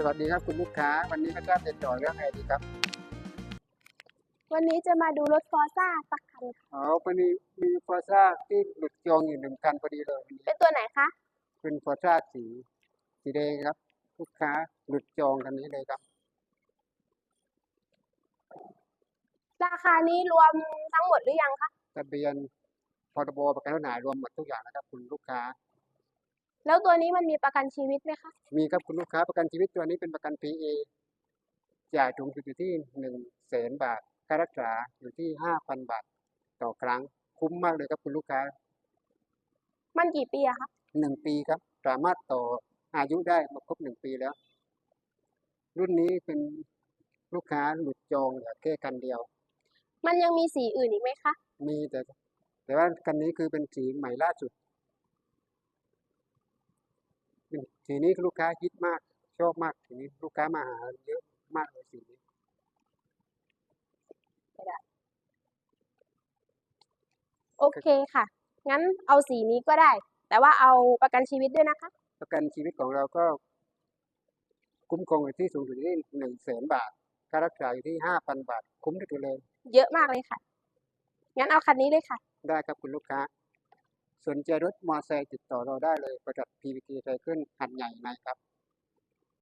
สวัสดีครับคุณลูกค้า วันนี้ก็จะติดต่อเรื่องอะไรดีครับ วันนี้จะมาดูรถฟอร์ซ่าสักคันค่ะอ๋อวันนี้มีฟอร์ซ่าที่หลุดจองอยู่หนึ่งคันพอดีเลยวันนี้เป็นตัวไหนคะเป็นฟอร์ซ่าสีสีแดงครับ ลูกค้าหลุดจองคันนี้เลยครับ ราคานี้รวมทั้งหมดหรือยังคะทะเบียนพรบประกันรถหนายรวมหมดทุกอย่างนะครับ คุณลูกค้า แล้วตัวนี้มันมีประกันชีวิตไหมคะ มีครับคุณลูกค้าประกันชีวิตตัวนี้เป็นประกัน PA จ่ายถุงสุดอยู่ที่หนึ่งแสนบาท ค่ารักษาอยู่ที่ห้าพันบาท ต่อครั้งคุ้มมากเลยครับคุณลูกค้ามันกี่ปีอะคะหนึ่งปีครับ สามารถต่ออายุได้มาครบหนึ่งปีแล้ว รุ่นนี้เป็นลูกค้าหลุดจองเหลือแค่คันเดียว มันยังมีสีอื่นอีกไหมคะ มีแต่ แต่ว่าคันนี้คือเป็นสีใหม่ล่าสุดเป็น สีนี้ลูกค้าฮิตมากชอบมากสีนี้ลูกค้ามาหาเยอะมากเลยสีนี้โอเคค่ะ งั้นเอาสีนี้ก็ได้ แต่ว่าเอาประกันชีวิตด้วยนะคะ ประกันชีวิตของเราก็ คุ้มครองอยู่ที่สูงสุดที่หนึ่งแสนบาท ค่ารักษาอยู่ที่ห้าพันบาท คุ้มที่สุดเลย เยอะมากเลยค่ะ งั้นเอาคันนี้เลยค่ะ ได้ครับคุณลูกค้า สนใจรถมอเตอร์ไซค์ติดต่อเราได้เลยบริษัท PVT ไซเคิลหัดใหญ่ในครับ